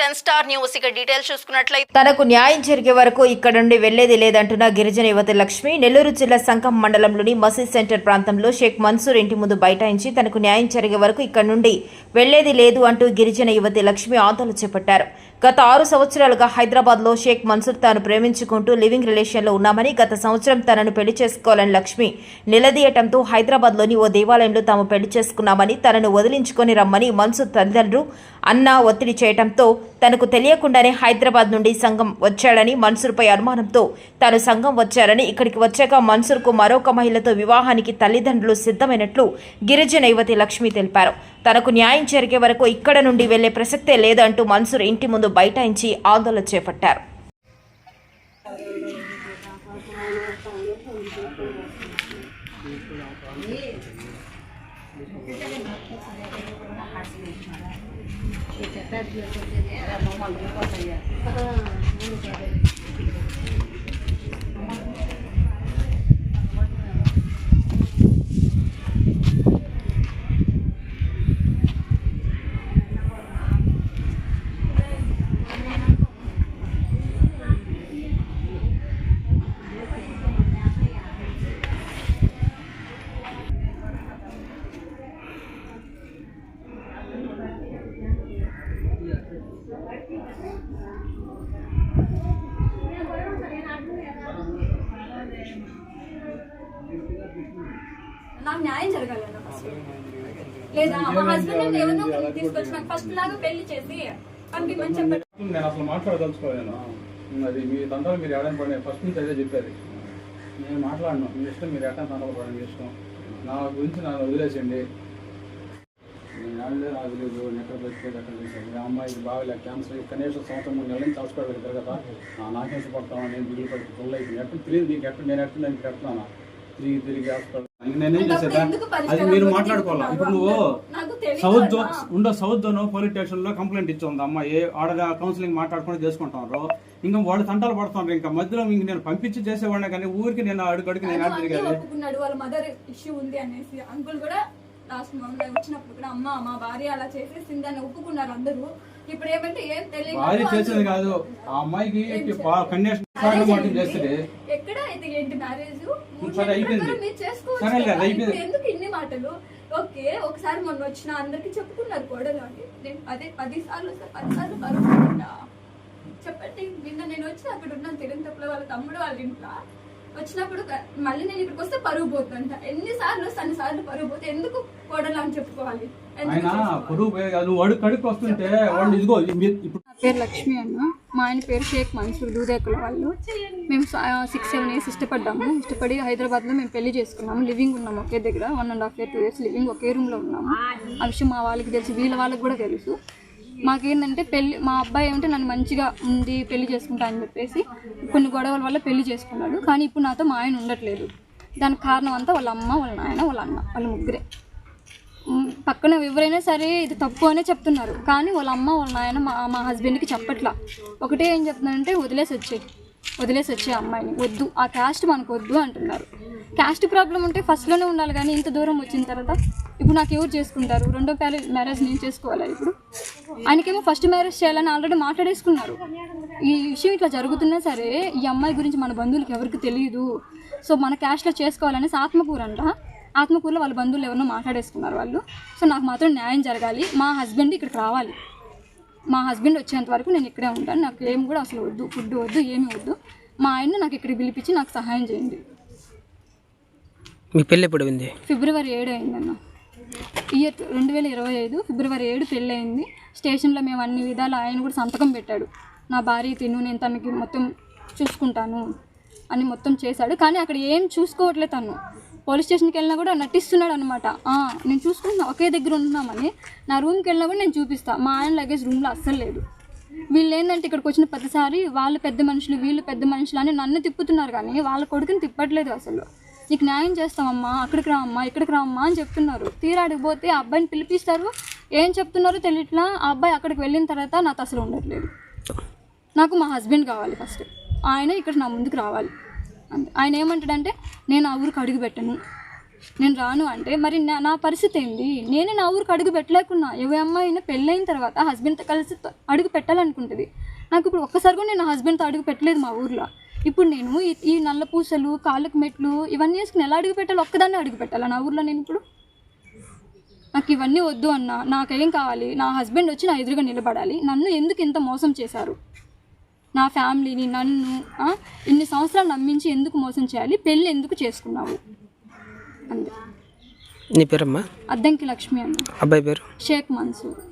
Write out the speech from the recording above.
Ten star news. ఇక details చూసుకున్నట్లయితే తనకు న్యాయం జరిగే వరకు ఇక్కడ నుండి వెళ్ళేది లేదంటున్న గిరిజన యువతి లక్ష్మి నెల్లూరు జిల్లా సంఘం మండలంలోని మసీద్ సెంటర్ ప్రాంతంలో షేక్ మన్సూర్ ఇంటి ముందు బైఠాయించి తనకు న్యాయం జరిగే వరకు ఇక్కడ నుండి వెళ్ళేది లేదు అంటూ గిరిజన యువతి లక్ష్మి ఆందోళన చేపట్టారు. గత ఆరు సంవత్సరాలుగా హైదరాబాద్లో షేక్ మన్సూర్ తాను ప్రేమించుకుంటూ లివింగ్ రిలేషన్లో ఉన్నామని గత సంవత్సరం తనను పెళ్ళి చేసుకోవాలని లక్ష్మి నిలదీయటంతో హైదరాబాద్లోని ఓ దేవాలయంలో తాము పెళ్ళి చేసుకున్నామని తనను వదిలించుకొని రమ్మని మన్సూర్ తల్లిదండ్రులు అన్న ఒత్తిడి చేయటంతో తనకు తెలియకుండానే హైదరాబాద్ నుండి సంఘం వచ్చాడని మన్సూర్పై అనుమానంతో తాను సంఘం వచ్చారని ఇక్కడికి వచ్చాక మన్సూర్కు మరొక మహిళతో వివాహానికి తల్లిదండ్రులు సిద్ధమైనట్లు గిరిజన యువతి లక్ష్మి తెలిపారు. తనకు న్యాయం జరిగే వరకు ఇక్కడ నుండి వెళ్ళే ప్రసక్తే లేదంటూ మన్సూర్ ఇంటి ముందు బైఠాయించి ఆందోళన చేపట్టారు. నాకు న్యాయం జరగాలి అన్న ఫస్ట్ లేదా మా హస్బెండ్ ఎవరినో ఒకరిని తీసుకొచ్చి నాకు ఫస్ట్ లాగా పెళ్ళి చేసి చెప్పండి నేను అసలు మాట్లాడదలుచుకోలేను. అది మీ తండ్రులు మీరు ఎవరైనా పడిన ఫస్ట్ నుంచి అదే చెప్పేది నేను మాట్లాడను. మీ ఇష్టం మీరు ఎట్లా తండ్రులు పడండి మీ ఇష్టం. నా గురించి నన్ను వదిలేసండి నెలలు ఏడలే నాకు తెలియదు ఎక్కడ బతికేది ఎక్కడ తెలిసాను మీ అమ్మాయికి బాగాలేదు క్యాన్సర్ కనీసం సంవత్సరం మూడు నెలల నుంచి హాస్పిటల్కి తిరగతా నాకేం పడతాను నేను బిల్లు పడి ఫుల్ అయిపోయింది ఎక్కడ తెలియదు నీకు ఎక్కడ నేను ఎక్కడ నేను పెడతాను తిరిగి తిరిగి హాస్పిటల్ నేనేం చేసేదా అది మీరు మాట్లాడుకోవాలా ఇప్పుడు నువ్వు సౌత్ జోన్ ఉండో సౌత్ జోన్ పోలీస్ స్టేషన్లో కంప్లైంట్ ఇచ్చింది అమ్మ ఏ ఆడ కౌన్సిలింగ్ మాట్లాడుకుని చేసుకుంటారు ఇంకా వాళ్ళు తంటాలు పడుతున్నారు ఇంకా మధ్యలో ఇంక నేను పంపించి చేసేవాడిని కానీ ఊరికి నేను అడుగు అడుగు నేను ఆయన ఆడ వాళ్ళ మదర్ ఇష్యూ ఉంది అనేసి అంకుల్ కూడా లాస్ట్ మంత్ వచ్చినప్పుడు కూడా అమ్మ మా భార్య అలా చేసేసింది అని ఒప్పుకున్నారు అందరూ. ఇప్పుడు ఏమంటే ఏం తెలియదు చేసేది కాదు. ఆ అమ్మాయికి చేస్తుంది. ఎక్కడ అయితే ఏంటి మ్యారేజ్ సరే, అయిపోయింది. మీరు చేసుకోవచ్చు సరే, కదా. అయిపోయింది. ఇప్పుడు ఎందుకు ఇన్ని మాటలు? ఓకే ఒకసారి మొన్న వచ్చిన అందరికి చెప్పుకున్నారు కోడలు అని నేను అదే పది సార్లు వస్తే పది సార్లు కలుగుతుందా చెప్పండి నిన్న నేను వచ్చి అక్కడ ఉన్నాను తిరుంతపులో వాళ్ళ తమ్ముడు వాళ్ళ ఇంట్లో వచ్చినప్పుడు మళ్ళీ నేను ఇక్కడికి వస్తే పరుగు పోతుందంట. ఎన్నిసార్లు అన్ని సార్లు పరుగు పోతే ఎందుకు కోడలు అని చెప్పుకోవాలి? పేరు లక్ష్మి అన్న. మా ఆయన పేరు షేక్ మన్సూర్ దూదేకుల వాళ్ళు. మేము సిక్స్ సెవెన్ ఇయర్స్ ఇష్టపడ్డాము. ఇష్టపడి హైదరాబాద్లో మేము పెళ్ళి చేసుకున్నాము. లివింగ్ ఉన్నాము ఒకే దగ్గర. One and half year two years living ఒకే రూమ్లో ఉన్నాము. ఆ విషయం మా వాళ్ళకి తెలుసు వీళ్ళ వాళ్ళకి కూడా తెలుసు. మాకేంటంటే పెళ్ళి మా అబ్బాయి ఏమంటే నన్ను మంచిగా ఉంది పెళ్ళి చేసుకుంటా అని చెప్పేసి కొన్ని గొడవల వల్ల పెళ్ళి చేసుకున్నాడు. కానీ ఇప్పుడు నాతో మా ఆయన ఉండట్లేదు. దానికి కారణం అంతా వాళ్ళ అమ్మ వాళ్ళ నాయన వాళ్ళ అన్న వాళ్ళ ముగ్గురే. పక్కన ఎవరైనా సరే ఇది తప్పు అనే చెప్తున్నారు. కానీ వాళ్ళ అమ్మ వాళ్ళ నాయన మా మా హస్బెండ్కి చెప్పట్లా. ఒకటే ఏం చెప్తున్నారంటే వదిలేసి వచ్చే వదిలేసి వచ్చే అమ్మాయిని వద్దు. ఆ క్యాస్ట్ మనకు వద్దు అంటున్నారు. క్యాస్ట్ ప్రాబ్లం ఉంటే ఫస్ట్లోనే ఉండాలి కానీ ఇంత దూరం వచ్చిన తర్వాత ఇప్పుడు నాకు ఎవరు చేసుకుంటారు? రెండో మ్యారేజ్ మ్యారేజ్ నేను చేసుకోవాలా ఇప్పుడు? ఆయనకేమో ఫస్ట్ మ్యారేజ్ చేయాలని ఆల్రెడీ మాట్లాడేసుకున్నారు. ఈ విషయం ఇట్లా జరుగుతున్నా సరే ఈ అమ్మాయి గురించి మన బంధువులకి ఎవరికి తెలియదు సో మన క్యాస్ట్లో చేసుకోవాలనేసి ఆత్మకూరంట ఆత్మకూరులో వాళ్ళ బంధువులు ఎవరినో మాట్లాడేసుకున్నారు వాళ్ళు. సో నాకు మాత్రం న్యాయం జరగాలి. మా హస్బెండ్ ఇక్కడికి రావాలి. మా హస్బెండ్ వచ్చేంత వరకు నేను ఇక్కడే ఉంటాను. నాకు ఏం కూడా అసలు వద్దు. ఫుడ్ వద్దు ఏమీ వద్దు. మా ఆయన్ని నాకు ఇక్కడికి పిలిపించి నాకు సహాయం చేయండి. మీ పెళ్ళి ఎప్పుడు అయింది? ఫిబ్రవరి ఏడు అయిందన్న. ఇయర్ రెండు వేల ఇరవై ఐదు ఫిబ్రవరి ఏడు పెళ్ళయింది. స్టేషన్లో మేము అన్ని విధాలు ఆయన కూడా సంతకం పెట్టాడు. నా భార్య తిను నేను తనకి మొత్తం చూసుకుంటాను అని మొత్తం చేశాడు. కానీ అక్కడ ఏం చూసుకోవట్లేదు తను. పోలీస్ స్టేషన్కి వెళ్ళినా కూడా నటిస్తున్నాడు అనమాట నేను చూసుకుంటున్నా ఒకే దగ్గర ఉంటున్నామని. నా రూమ్కి వెళ్ళినా కూడా నేను చూపిస్తాను మా ఆయన లగేజ్ రూమ్లో అస్సలు లేదు. వీళ్ళు ఏంటంటే ఇక్కడికి వచ్చిన ప్రతిసారి వాళ్ళు పెద్ద మనుషులు వీళ్ళు పెద్ద మనుషులు అని నన్ను తిప్పుతున్నారు కానీ వాళ్ళ కొడుకుని తిప్పట్లేదు అసలు. నీకు న్యాయం చేస్తామమ్మా అక్కడికి రామ్మా ఇక్కడికి రామ్మా అని చెప్తున్నారు. తీరాడికి పోతే ఆ అబ్బాయిని పిలిపిస్తారు. ఏం చెప్తున్నారో తెలియట్లా ఆ అబ్బాయి అక్కడికి వెళ్ళిన తర్వాత నాతో అసలు ఉండట్లేదు. నాకు మా హస్బెండ్ కావాలి ఫస్ట్. ఆయన ఇక్కడ నా ముందుకు రావాలి. అంతే. ఆయన ఏమంటాడంటే నేను ఆ ఊరికి అడుగు పెట్టను. నేను రాను అంటే మరి నా నా పరిస్థితి ఏంది? నేనే నా ఊరికి అడుగు పెట్టలేకున్నా. ఏ అమ్మాయినా అయినా పెళ్ళైన తర్వాత హస్బెండ్తో కలిసి అడుగు పెట్టాలనుకుంటుంది. నాకు ఇప్పుడు ఒక్కసారి కూడా నేను నా హస్బెండ్తో అడుగు పెట్టలేదు మా ఊర్లో. ఇప్పుడు నేను ఈ- ఈ నల్ల పూసలు కాళ్ళకు మెట్లు ఇవన్నీ వేసుకుని ఎలా అడుగు పెట్టాలి ఒక్కదాన్ని అడుగు పెట్టాలా నా ఊర్లో నేను ఇప్పుడు? నాకు ఇవన్నీ వద్దు అన్న. నాకేం కావాలి? నా హస్బెండ్ వచ్చి నా ఎదురుగా నిలబడాలి. నన్ను ఎందుకు ఇంత మోసం చేశారు? నా ఫ్యామిలీని నన్ను ఇన్ని సంవత్సరాలు నమ్మించి ఎందుకు మోసం చేయాలి? పెళ్ళి ఎందుకు చేసుకున్నావు? అంతే నీ పేరమ్మా? అద్దంకి లక్ష్మి అన్న. అబ్బాయి పేరు? షేక్ మన్సూర్.